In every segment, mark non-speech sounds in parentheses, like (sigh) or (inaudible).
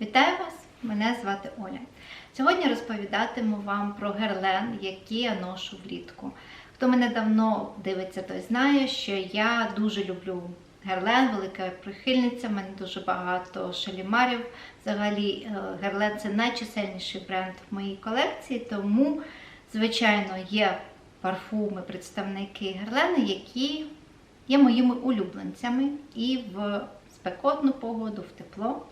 Вітаю вас! Мене звати Оля. Сьогодні розповідатиму вам про герлен, які я ношу влітку. Хто мене давно дивиться, той знає, що я дуже люблю герлен, велика прихильниця. в мене дуже багато шалімарів. Взагалі, е, герлен це найчисельніший бренд в моїй колекції, тому, звичайно, є парфуми, представники герлени, які є моїми улюбленцями і в спекотну погоду, в тепло.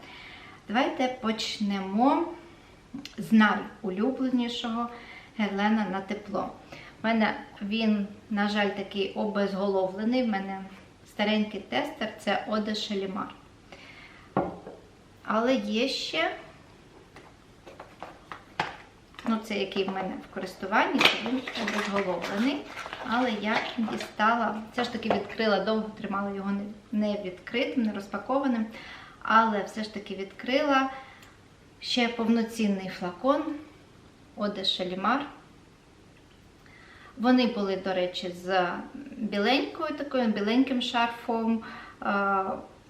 Давайте почнемо з найулюбленішого герлена на тепло. У мене він, на жаль, такий обезголовлений. В мене старенький тестер це Оде Шалімар. Але є ще, ну це який в мене в користуванні, він обезголовлений. Але я дістала, все ж таки відкрила, довго тримала його не відкритим, не розпакованим. Але все ж таки відкрила ще повноцінний флакон Оде Шалімар. Вони були, до речі, з біленькою такою, біленьким шарфом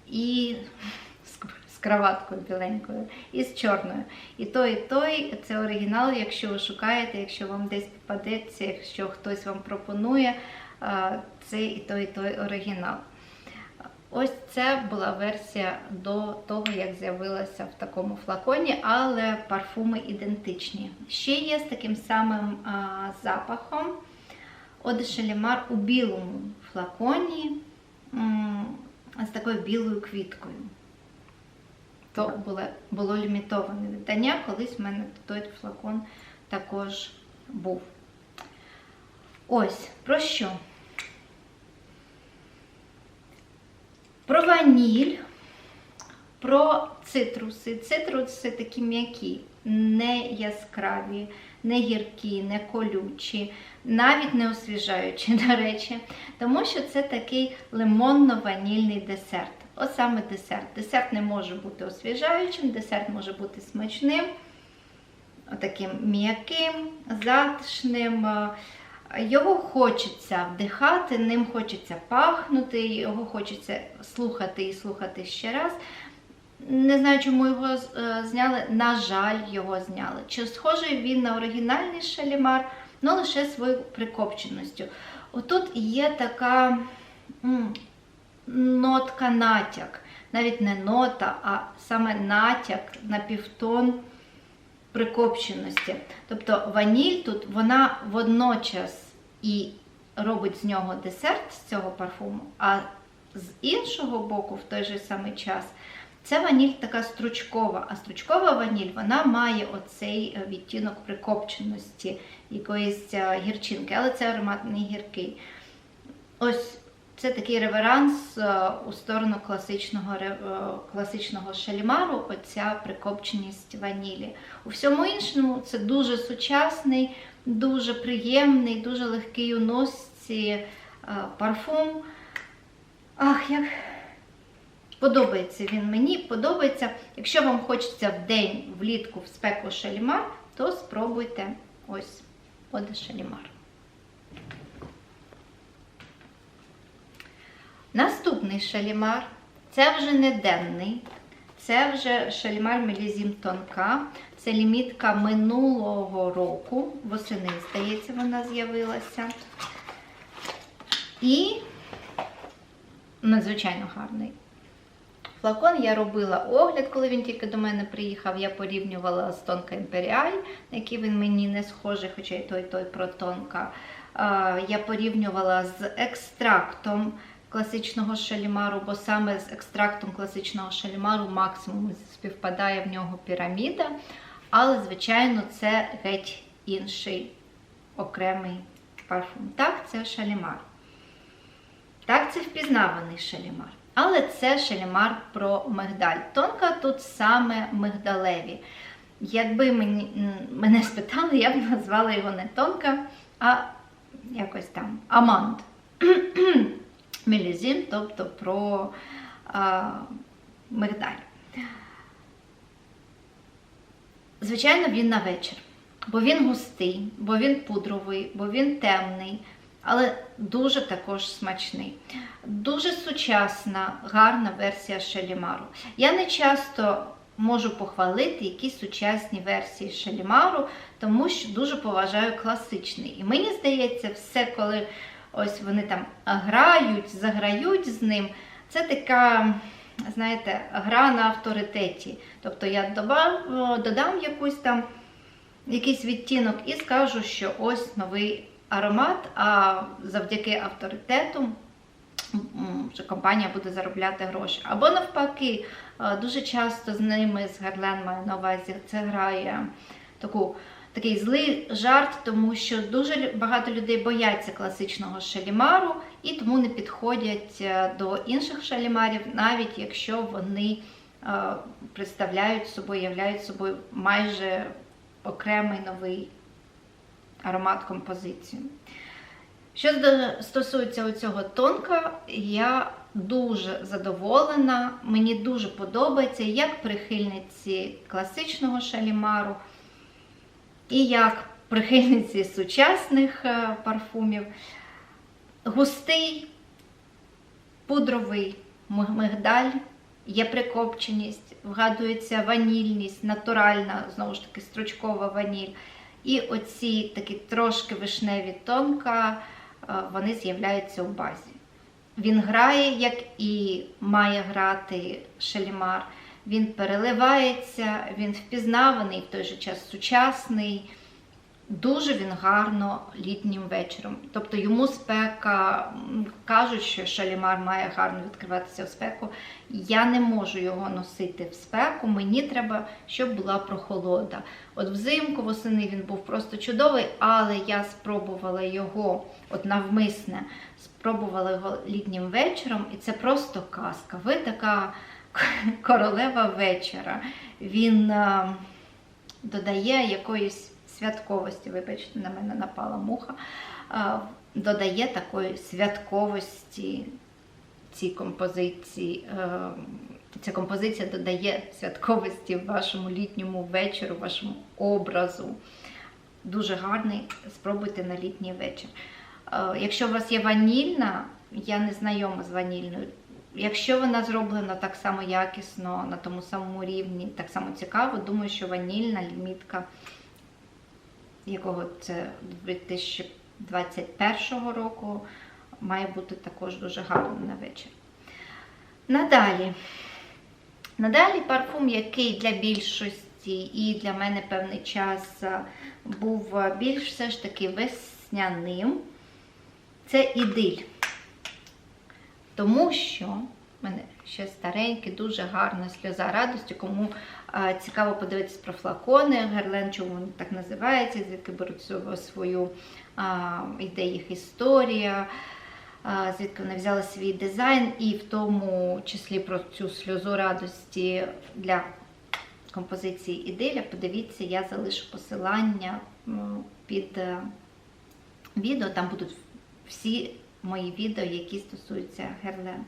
і з краваткою біленькою, і з чорною. І той, і той це оригінал, якщо ви шукаєте, якщо вам десь попадеться, якщо хтось вам пропонує, це і той, і той оригінал. Ось це була версія до того, як з'явилася в такому флаконі, але парфуми ідентичні. Ще є з таким самим а, запахом Оде Шалімар у білому флаконі м, з такою білою квіткою. То було, було лімітоване видання, колись в мене той флакон також був. Ось, про що? Про ваніль, про цитруси. Цитруси такі м'які, не яскраві, не гіркі, не колючі, навіть не освіжаючі, (laughs) до речі, тому що це такий лимонно-ванільний десерт. Ось саме десерт. Десерт не може бути освіжаючим, десерт може бути смачним, таким м'яким, затишним. Його хочеться вдихати, ним хочеться пахнути, його хочеться слухати і слухати ще раз. Не знаю, чому його зняли. На жаль, його зняли. Чи схожий він на оригінальний шалімар, але лише своєю прикопченістю. Отут є така нотка натяк. Навіть не нота, а саме натяк на півтон прикопченості. Тобто ваніль тут вона водночас і робить з нього десерт з цього парфуму, а з іншого боку, в той же самий час, це ваніль така стручкова, а стручкова ваніль вона має оцей відтінок прикопченості, якоїсь гірчинки, але це аромат не гіркий. Ось це такий реверанс у сторону класичного класичного шалімару, оця прикопченість ванілі. У всьому іншому це дуже сучасний, дуже приємний, дуже легкий у носці парфум. Ах, як подобається він мені, подобається. Якщо вам хочеться в день влітку в спеку шалімар, то спробуйте ось Оде шалімар. Наступний шалімар це вже не денний, це вже шалімар Мелізім Тонка. Це лімітка минулого року, восени, здається, вона з'явилася. І надзвичайно гарний. Флакон я робила огляд, коли він тільки до мене приїхав. Я порівнювала з Тонка Імперіаль, на який він мені не схожий, хоча й той той про тонка. Я порівнювала з екстрактом класичного шалімару, бо саме з екстрактом класичного шалімару максимум співпадає в нього піраміда. Але, звичайно, це геть інший окремий парфум. Так, це шалімар. Так, це впізнаваний шалімар. Але це шалімар про мигдаль. Тонка тут саме мигдалеві. Якби мені, мене спитали, я б назвала його не тонка, а якось там амант. (clears throat) Мелізін, тобто про а, мигдаль. Звичайно, він на вечір, бо він густий, бо він пудровий, бо він темний, але дуже також смачний. Дуже сучасна, гарна версія шалімару. Я не часто можу похвалити якісь сучасні версії Шалімару, тому що дуже поважаю класичний. І мені здається, все, коли ось вони там грають, заграють з ним, це така, знаєте, гра на авторитеті. Тобто я доба- додам якусь там якийсь відтінок і скажу, що ось новий аромат, а завдяки авторитету що компанія буде заробляти гроші. Або навпаки, е, дуже часто з ними, з Герлен маю на увазі, це грає таку. Такий злий жарт, тому що дуже багато людей бояться класичного шалімару і тому не підходять е, до інших шалімарів, навіть якщо вони е, представляють собою, являють собою майже окремий новий аромат композицію. Що стосується цього тонка, я дуже задоволена, мені дуже подобається як прихильниці класичного шалімару, і як прихильниці сучасних е, парфумів. Густий, пудровий мигдаль, є прикопченість, вгадується ванільність, натуральна, знову ж таки, стручкова ваніль. І оці такі трошки вишневі тонка, е, вони з'являються у базі. Він грає, як і має грати Шалімар. Він переливається, він впізнаваний, в той же час сучасний. Дуже він гарно літнім вечором. Тобто йому спека, кажуть, що шалімар має гарно відкриватися в спеку. Я не можу його носити в спеку, мені треба, щоб була прохолода. От взимку, восени він був просто чудовий, але я спробувала його, от навмисне, спробувала його літнім вечором, і це просто казка. Ви така (laughs) королева вечора. Він е, додає якоїсь святковості, вибачте, на мене напала муха, е, додає такої святковості цій композиції. е, Ця композиція додає святковості вашому літньому вечору, вашому образу. Дуже гарний, спробуйте на літній вечір. Якщо у вас є ванільна, я не знайома з ванільною. Якщо вона зроблена так само якісно, на тому самому рівні, так само цікаво, думаю, що ванільна лімітка, якого це 2021 року, має бути також дуже гарним на вечір. Надалі. Надалі парфум, який для більшості і для мене певний час був більш все ж таки весняним, це ідиль. Тому що в мене ще старенький, дуже гарна сльоза радості. Кому е, цікаво подивитись про флакони, Герлен, чому вони так називаються, звідки беруть свою- а, йде їх історія, а, звідки вони взяли свій дизайн, і в тому числі про цю сльозу радості для композиції ідиля. Подивіться, я залишу посилання під е, відео. Там будуть всі мої відео, які стосуються Герлен.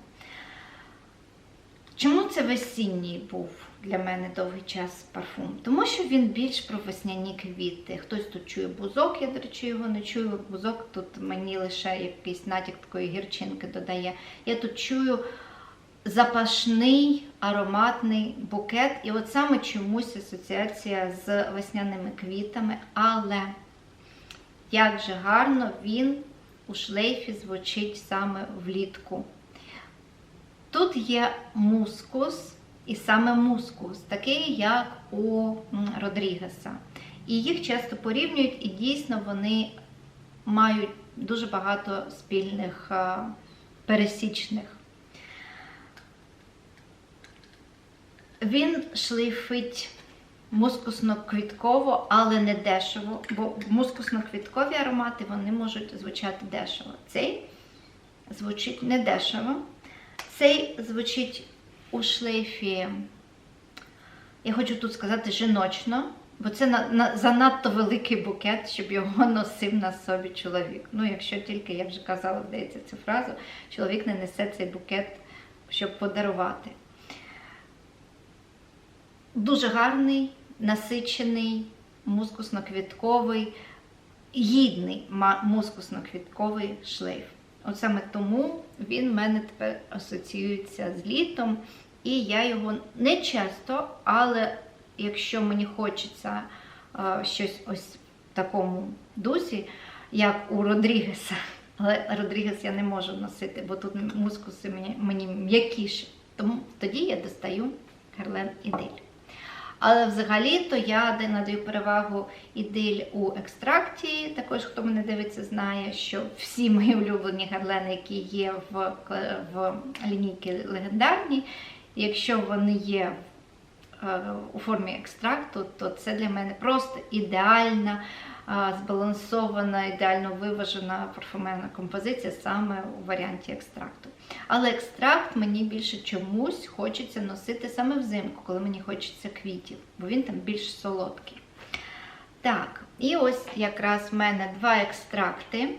Чому це весінній був для мене довгий час парфум? Тому що він більш про весняні квіти. Хтось тут чує бузок, я, до речі, його не чую. Бузок тут мені лише якийсь натяк такої гірчинки додає. Я тут чую запашний ароматний букет. І от саме чомусь асоціація з весняними квітами, але як же гарно він у шлейфі звучить саме влітку. Тут є мускус, і саме мускус, такий, як у Родрігеса. І їх часто порівнюють, і дійсно вони мають дуже багато спільних е, пересічних. Він шлейфить мускусно-квітково, але не дешево, бо мускусно-квіткові аромати вони можуть звучати дешево. Цей звучить не дешево. Цей звучить у шлейфі, я хочу тут сказати жіночно, бо це на, на, занадто великий букет, щоб його носив на собі чоловік. Ну, якщо тільки, я вже казала, здається, цю фразу, чоловік не несе цей букет, щоб подарувати. Дуже гарний, насичений, мускусно-квітковий, гідний мускусно-квітковий шлейф. От саме тому він в мене тепер асоціюється з літом І я його не часто, але якщо мені хочеться е, щось ось в такому дусі, як у Родрігеса, але Родрігес я не можу носити, бо тут мускуси мені, м'якіші. Тому тоді я достаю Герлен Ідель. Але взагалі-то я надаю перевагу ідель у екстракті. Також, хто мене дивиться, знає, що всі мої улюблені гарлени, які є в, в лінійці легендарні, якщо вони є е, у формі екстракту, то це для мене просто ідеальна, збалансована, ідеально виважена парфумерна композиція саме у варіанті екстракту. Але екстракт мені більше чомусь хочеться носити саме взимку, коли мені хочеться квітів, бо він там більш солодкий. Так, і ось якраз в мене два екстракти.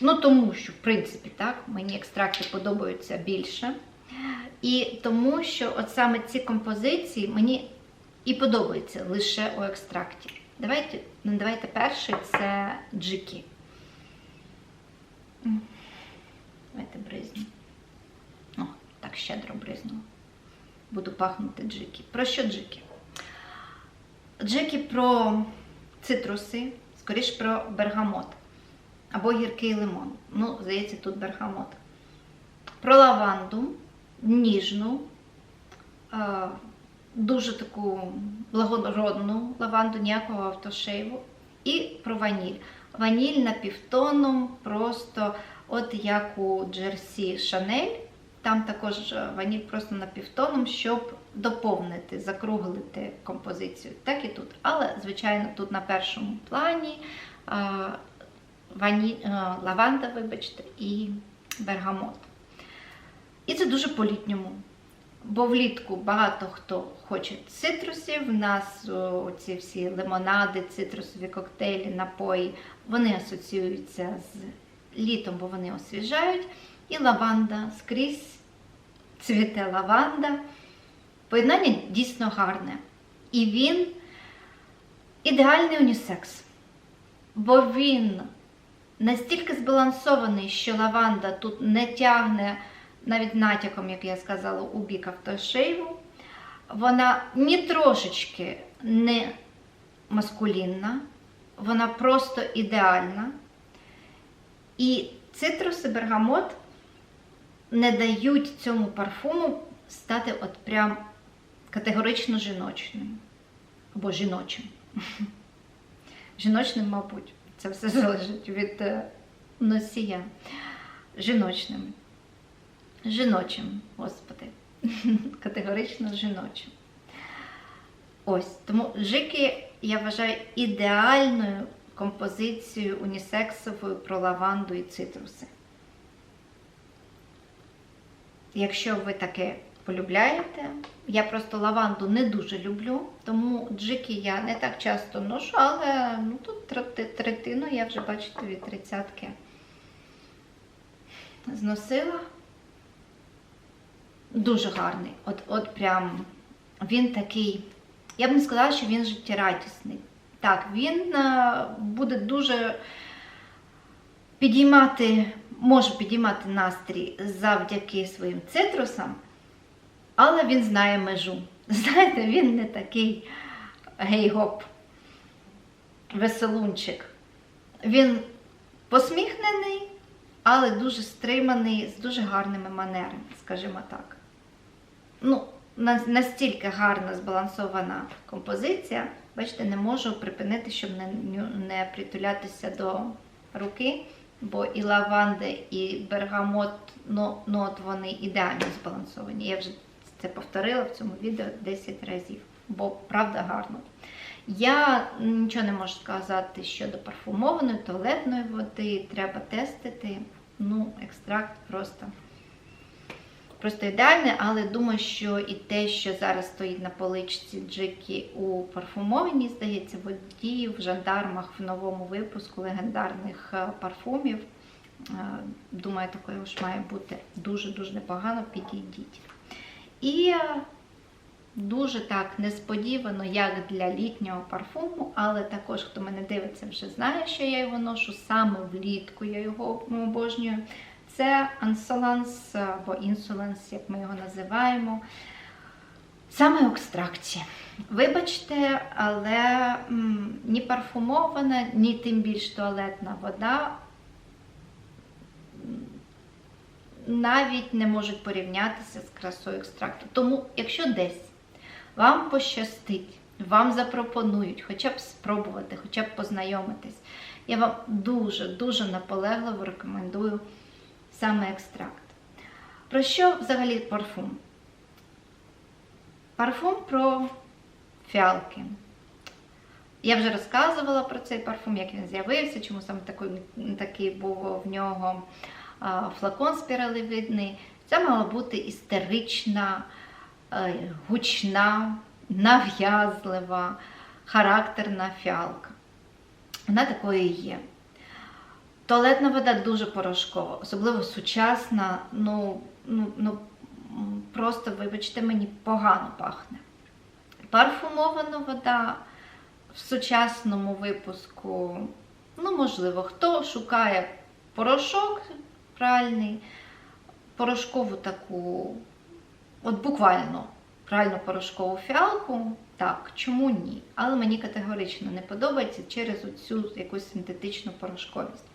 Ну, тому що, в принципі, так, мені екстракти подобаються більше. І тому що от саме ці композиції мені і подобаються лише у екстракті. Давайте, ну, давайте перший це джики. Давайте бризну. О, так щедро бризну. Буду пахнути джики. Про що джики? Джики про цитруси, скоріш про бергамот. Або гіркий лимон. Ну, здається, тут бергамот. Про лаванду, ніжну, е, дуже таку благородну лаванду, ніякого автошейву. І про ваніль. Ваніль напівтоном, просто от як у Джерсі Шанель. Там також ваніль просто напівтоном, щоб доповнити, закруглити композицію. Так і тут. Але, звичайно, тут на першому плані е, вані, е, лаванда, вибачте, і бергамот. І це дуже по-літньому. Бо влітку багато хто хоче цитрусів. У нас ці всі лимонади, цитрусові коктейлі, напої, вони асоціюються з літом, бо вони освіжають. І лаванда скрізь цвіте лаванда. Поєднання дійсно гарне. І він ідеальний унісекс. Бо він настільки збалансований, що лаванда тут не тягне навіть натяком, як я сказала, у бік автошейву. Вона ні трошечки не маскулінна, вона просто ідеальна. І цитрус і бергамот не дають цьому парфуму стати от прям категорично жіночним. Або жіночим. (laughs) Жіночним, мабуть, це все залежить від е, носія. Жіночним. Жіночим, господи. (laughs) Категорично жіночим. Ось, тому жики, я вважаю, ідеальною композицією унісексовою про лаванду і цитруси. Якщо ви таке полюбляєте, я просто лаванду не дуже люблю, тому джики я не так часто ношу, але ну, тут третину я вже, бачите, від тридцятки зносила. Дуже гарний. От от прям він такий, я б не сказала, що він життєрадісний. Так, він е, буде дуже підіймати, може підіймати настрій завдяки своїм цитрусам, але він знає межу. (laughs) Знаєте, він не такий гей-гоп, веселунчик. Він посміхнений, але дуже стриманий, з дуже гарними манерами, скажімо так. Ну, настільки гарна збалансована композиція, бачите, не можу припинити, щоб не, не притулятися до руки, бо і лаванда, і бергамот, ну, ну от вони ідеально збалансовані. Я вже це повторила в цьому відео 10 разів, бо правда гарно. Я нічого не можу сказати щодо парфумованої, туалетної води, треба тестити. Ну, екстракт просто просто ідеальний, але думаю, що і те, що зараз стоїть на поличці Джекі у парфумованій, здається, водії в жандармах в новому випуску легендарних е, парфумів. Е, думаю, такою ж має бути дуже-дуже непогано підійдіть. І е, дуже так несподівано, як для літнього парфуму, але також, хто мене дивиться, вже знає, що я його ношу саме влітку, я його обожнюю. Це ансоланс або інсоленс, як ми його називаємо. Саме у екстракті. Вибачте, але ні парфумована, ні тим більш туалетна вода навіть не можуть порівнятися з красою екстракту. Тому, якщо десь вам пощастить, вам запропонують хоча б спробувати, хоча б познайомитись, я вам дуже-дуже наполегливо рекомендую саме екстракт. Про що взагалі парфум? Парфум про фіалки. Я вже розказувала про цей парфум, як він з'явився, чому саме такий, такий був в нього флакон спіралевидний. Це мала бути істерична, е, гучна, нав'язлива, характерна фіалка. Вона такою є. Туалетна вода дуже порошкова, особливо сучасна, ну, ну, ну просто, вибачте, мені погано пахне. Парфумована вода в сучасному випуску, ну, можливо, хто шукає порошок пральний, порошкову таку, от буквально пральну порошкову фіалку, так, чому ні? Але мені категорично не подобається через цю якусь синтетичну порошковість.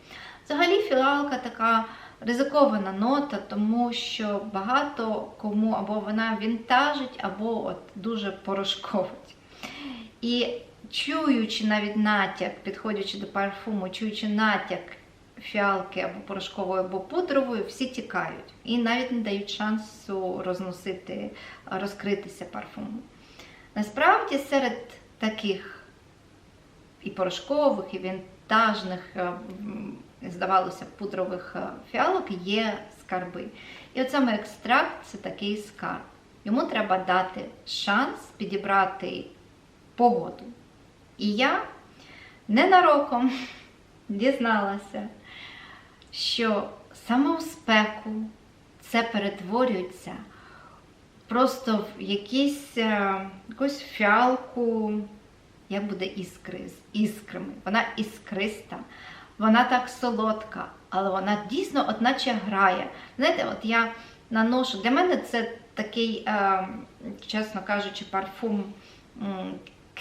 Взагалі, фіалка така ризикована нота, тому що багато кому або вона вінтажить, або от дуже порошковить. І чуючи навіть натяк, підходячи до парфуму, чуючи натяк фіалки або порошкової, або пудрової, всі тікають і навіть не дають шансу розносити, розкритися парфуму. Насправді, серед таких і порошкових, і вінтажних, е, здавалося, пудрових е, фіалок є скарби. І от саме екстракт це такий скарб. Йому треба дати шанс підібрати погоду. І я ненароком (laughs) дізналася, що саме у спеку це перетворюється просто в якісь, е, якусь фіалку, як буде іскри, з іскрами. Вона іскриста, вона так солодка, але вона дійсно от наче грає. Знаєте, от я наношу, для мене це такий, е, чесно кажучи, парфум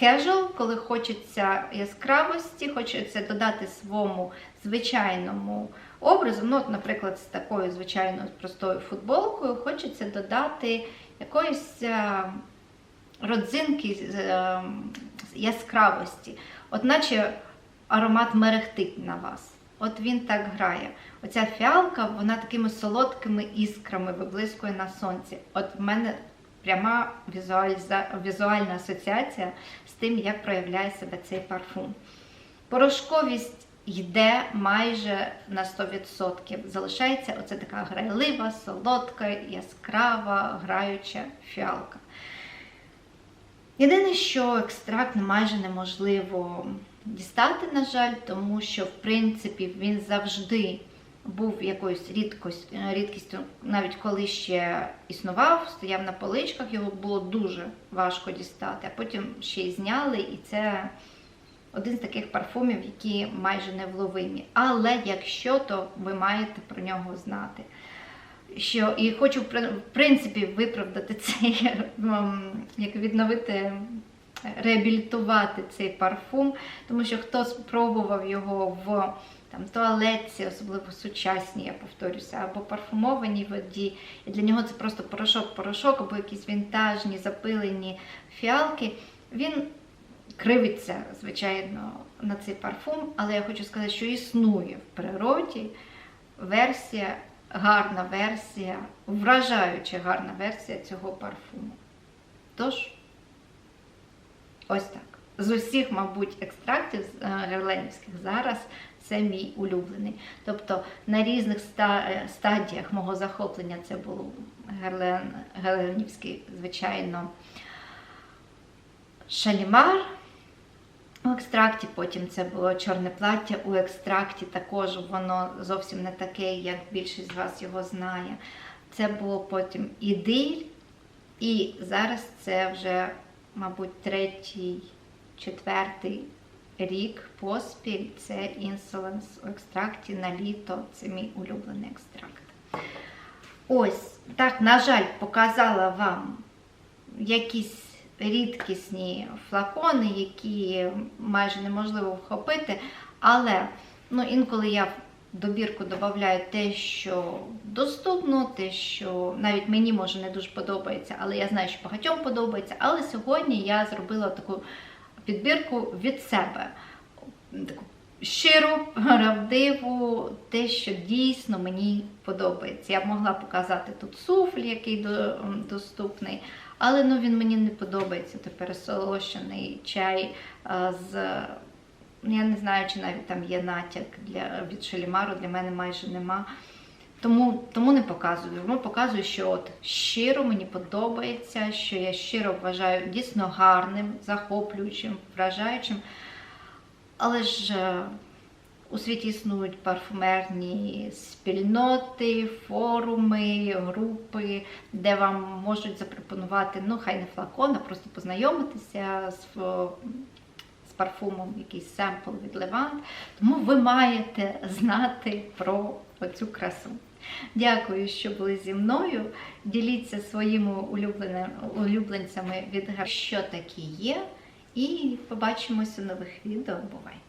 casual, коли хочеться яскравості, хочеться додати своєму звичайному образу. Ну, от, наприклад, з такою звичайною простою футболкою, хочеться додати якоїсь е, родзинки з, е, яскравості. От аромат мерехтить на вас. От він так грає. Оця фіалка, вона такими солодкими іскрами виблискує на сонці. От в мене пряма візуальна асоціація з тим, як проявляє себе цей парфум. Порошковість йде майже на 100%. Залишається оце така грайлива, солодка, яскрава, граюча фіалка. Єдине, що екстракт майже неможливо дістати, на жаль, тому що, в принципі, він завжди був якоюсь рідкость, рідкістю, навіть коли ще існував, стояв на поличках, його було дуже важко дістати, а потім ще й зняли, і це один з таких парфумів, які майже невловимі. Але якщо, то ви маєте про нього знати. Що, І хочу, в принципі, виправдати (laughs) цей, ем, як відновити, реабілітувати цей парфум, тому що хто спробував його в там, туалетці, особливо сучасній, я повторюся, або парфумованій воді, і для нього це просто порошок-порошок, або якісь вінтажні, запилені фіалки, він кривиться, звичайно, на цей парфум, але я хочу сказати, що існує в природі версія, гарна версія, вражаюча гарна версія цього парфуму. Тож, ось так. З усіх, мабуть, екстрактів е, герленівських зараз це мій улюблений. Тобто на різних стадіях мого захоплення це був герлен, герленівський, звичайно, шалімар. У екстракті потім це було чорне плаття. У екстракті також воно зовсім не таке, як більшість з вас його знає. Це було потім ідиль. І зараз це вже, мабуть, третій, четвертий рік поспіль. Це інсоленс у екстракті на літо. Це мій улюблений екстракт. Ось, так, на жаль, показала вам якісь рідкісні флакони, які майже неможливо вхопити. Але ну, інколи я добірку додаю те, що доступно, те, що навіть мені може не дуже подобається, але я знаю, що багатьом подобається. Але сьогодні я зробила таку підбірку від себе. Таку щиру, правдиву, те, що дійсно мені подобається. Я б могла показати тут суфль, який до- доступний, але ну, він мені не подобається. Це пересолощений чай з. Я не знаю, чи навіть там є натяк для, від шалімару, для мене майже нема. Тому, тому не показую. Тому показую, що от щиро мені подобається, що я щиро вважаю дійсно гарним, захоплюючим, вражаючим. Але ж е, у світі існують парфумерні спільноти, форуми, групи, де вам можуть запропонувати, ну, хай не флакон, а просто познайомитися е, з парфумом, якийсь семпл від Левант. Тому ви маєте знати про цю красу. Дякую, що були зі мною. Діліться своїми улюбленцями від що такі є. І побачимося у нових відео. Бувайте!